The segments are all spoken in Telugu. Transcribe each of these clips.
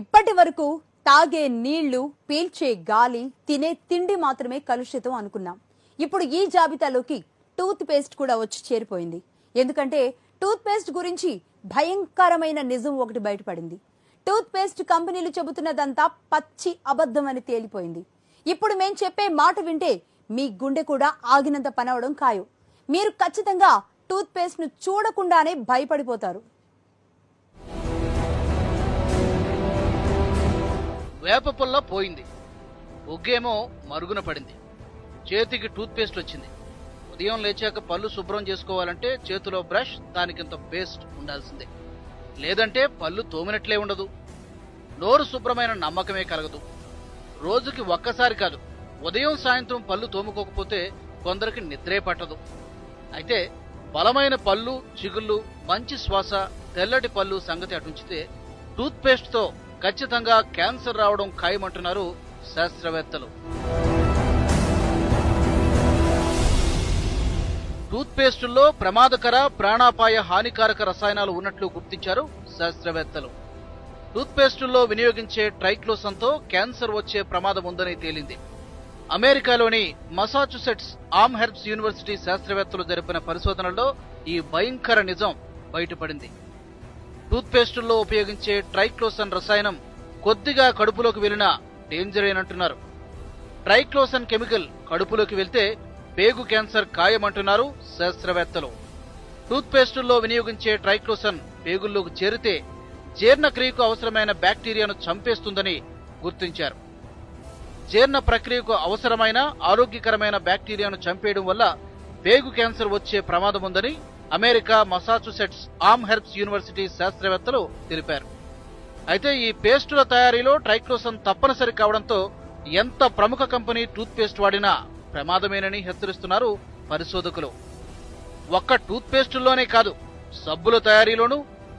ఇప్పటి వరకు తాగే నీళ్ళు పీల్చే గాలి తినే తిండి మాత్రమే కలుషితం అనుకున్నాం. ఇప్పుడు ఈ జాబితాలోకి టూత్ పేస్ట్ కూడా వచ్చి చేరిపోయింది. ఎందుకంటే టూత్ పేస్ట్ గురించి భయంకరమైన నిజం ఒకటి బయటపడింది. టూత్ పేస్ట్ కంపెనీలు చెబుతున్నదంతా పచ్చి అబద్ధం అని తేలిపోయింది. ఇప్పుడు మేం చెప్పే మాట వింటే మీ గుండె కూడా ఆగినంత పనవడం ఖాయం. మీరు ఖచ్చితంగా టూత్ పేస్ట్ను చూడకుండానే భయపడిపోతారు. వేపపుల్ల పోయింది. ఒగ్గేమో మరుగున పడింది. చేతికి టూత్పేస్ట్ వచ్చింది. ఉదయం లేచాక పళ్ళు శుభ్రం చేసుకోవాలంటే చేతిలో బ్రష్ దానికింత పేస్ట్ ఉండాల్సిందే. లేదంటే పళ్ళు తోమినట్లే ఉండదు. నోరు శుభ్రమైన నమ్మకమే కలగదు. రోజుకి ఒక్కసారి కాదు ఉదయం సాయంత్రం పళ్ళు తోముకోకపోతే కొందరికి నిద్రే పట్టదు. అయితే బలమైన పళ్ళు చిగుళ్ళు మంచి శ్వాస తెల్లటి పళ్ళు సంగతి అటుంచితే టూత్పేస్ట్తో ఖచ్చితంగా క్యాన్సర్ రావడం ఖాయమంటున్నారు శాస్త్రవేత్తలు. టూత్పేస్టుల్లో ప్రమాదకర ప్రాణాపాయ హానికారక రసాయనాలు ఉన్నట్లు గుర్తించారు శాస్త్రవేత్తలు. టూత్పేస్టుల్లో వినియోగించే ట్రైక్లోసన్తో క్యాన్సర్ వచ్చే ప్రమాదం ఉందని తేలింది. అమెరికాలోని మసాచుసెట్స్ ఆమ్ హెర్బ్స్ యూనివర్సిటీ శాస్త్రవేత్తలు జరిపిన పరిశోధనలో ఈ భయంకర నిజం బయటపడింది. టూత్పేస్టుల్లో ఉపయోగించే ట్రైక్లోసన్ రసాయనం కొద్దిగా కడుపులోకి వెళ్ళినా డేంజర్ అంటున్నారు ట్రైక్లోసన్ కెమికల్ కడుపులోకి వెళ్తే పేగు క్యాన్సర్ ఖాయమంటున్నారు శాస్త్రవేత్తలు. టూత్పేస్టుల్లో వినియోగించే ట్రైక్లోసన్ పేగుల్లోకి చేరితే జీర్ణక్రియకు అవసరమైన బ్యాక్టీరియాను చంపేస్తుందని గుర్తించారు. జీర్ణ ప్రక్రియకు అవసరమైన ఆరోగ్యకరమైన బ్యాక్టీరియాను చంపేయడం వల్ల పేగు క్యాన్సర్ వచ్చే ప్రమాదం ఉందని America Massachusetts Amherst university శాస్త్రవేత్తలు తెలిపారు. అయితే ఈ పేస్టుల తయారీలో ట్రైక్లోసన్ తప్పనిసరి కావడంతో ఎంత ప్రముఖ కంపెనీ టూత్ పేస్ట్ వాడినా ప్రమాదమేనని హెచ్చరిస్తున్నారు పరిశోధకులు. ఒక్క టూత్ పేస్టుల్లోనే కాదు సబ్బుల తయారీలోనూ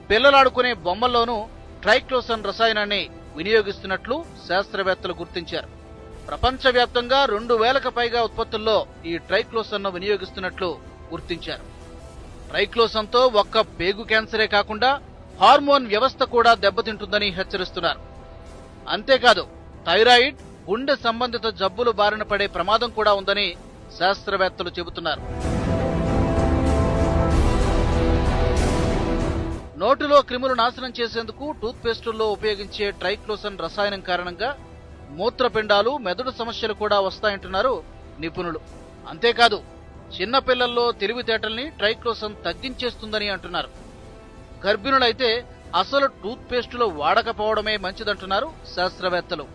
పిల్లలాడుకునే బొమ్మల్లోనూ ట్రైక్లోసన్ రసాయనాన్ని వినియోగిస్తున్నట్లు శాస్త్రవేత్తలు గుర్తించారు. ప్రపంచవ్యాప్తంగా రెండు వేలకు పైగా ఉత్పత్తుల్లో ఈ ట్రైక్లోసన్ను వినియోగిస్తున్నట్లు గుర్తించారు. ట్రైక్లోసన్తో ఒక్క పేగు క్యాన్సరే కాకుండా హార్మోన్ వ్యవస్థ కూడా దెబ్బతింటుందని హెచ్చరిస్తున్నారు. అంతేకాదు థైరాయిడ్ గుండె సంబంధిత జబ్బులు బారిన పడే ప్రమాదం కూడా ఉందని శాస్త్రవేత్తలు చెబుతున్నారు. నోటిలో క్రిములు నాశనం చేసేందుకు టూత్ పేస్టుల్లో ఉపయోగించే ట్రైక్లోసన్ రసాయనం కారణంగా మూత్రపిండాలు మెదడు సమస్యలు కూడా వస్తాయంటున్నారు నిపుణులు. అంతేకాదు చిన్న పిల్లల్లో తెలివితేటల్ని ట్రైక్లోసన్ తగ్గించేస్తుందని అంటున్నారు. గర్భిణులైతే అసలు టూత్ పేస్టులు వాడకపోవడమే మంచిదంటున్నారు శాస్త్రవేత్తలు.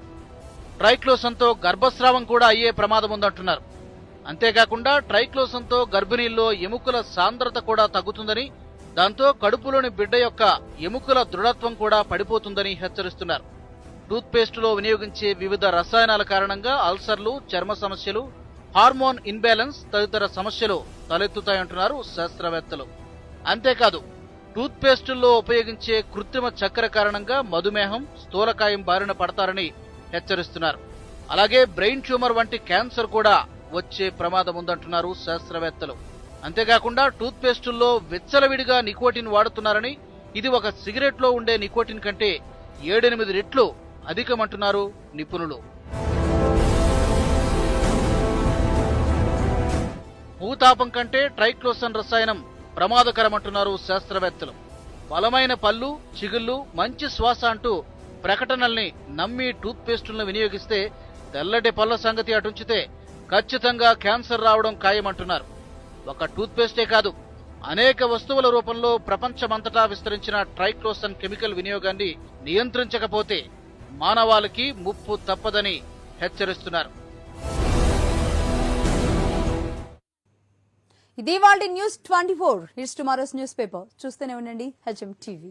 ట్రైక్లోసన్తో గర్భస్రావం కూడా అయ్యే ప్రమాదం ఉందంటున్నారు. అంతేకాకుండా ట్రైక్లోసన్తో గర్భిణీల్లో ఎముకల సాంద్రత కూడా తగ్గుతుందని దాంతో కడుపులోని బిడ్డ యొక్క ఎముకల దృఢత్వం కూడా పడిపోతుందని హెచ్చరిస్తున్నారు. టూత్ పేస్టులో వినియోగించే వివిధ రసాయనాల కారణంగా అల్సర్లు చర్మ సమస్యలు హార్మోన్ ఇన్బ్యాలెన్స్ తదితర సమస్యలు తలెత్తుతాయంటున్నారు శాస్త్రవేత్తలు. అంతేకాదు టూత్ పేస్టుల్లో ఉపయోగించే కృత్రిమ చక్కెర కారణంగా మధుమేహం స్థూలకాయం బారిన పడతారని హెచ్చరిస్తున్నారు. అలాగే బ్రెయిన్ ట్యూమర్ వంటి క్యాన్సర్ కూడా వచ్చే ప్రమాదం ఉందంటున్నారు శాస్త్రవేత్తలు. అంతేకాకుండా టూత్ పేస్టుల్లో విచ్చలవిడిగా నికోటిన్ వాడుతున్నారని ఇది ఒక సిగరెట్లో ఉండే నికోటిన్ కంటే ఏడెనిమిది రెట్లు అధికమంటున్నారు నిపుణులు. భూతాపం కంటే ట్రైక్లోసన్ రసాయనం ప్రమాదకరమంటున్నారు శాస్త్రవేత్తలు. బలమైన పళ్ళు చిగుళ్ళు మంచి శ్వాస అంటూ ప్రకటనల్ని నమ్మి టూత్ పేస్టులను వినియోగిస్తే తెల్లటి పళ్ళ సంగతి అటుంచితే ఖచ్చితంగా క్యాన్సర్ రావడం ఖాయమంటున్నారు. ఒక టూత్ పేస్టే కాదు అనేక వస్తువుల రూపంలో ప్రపంచమంతటా విస్తరించిన ట్రైక్లోసన్ కెమికల్ వినియోగాన్ని నియంత్రించకపోతే మానవాళికి ముప్పు తప్పదని హెచ్చరిస్తున్నారు. ఇది వాళ్ళ news twenty four. It's tomorrow's newspaper. చూస్తూనే ఉండండి హెచ్ఎం టీవీ.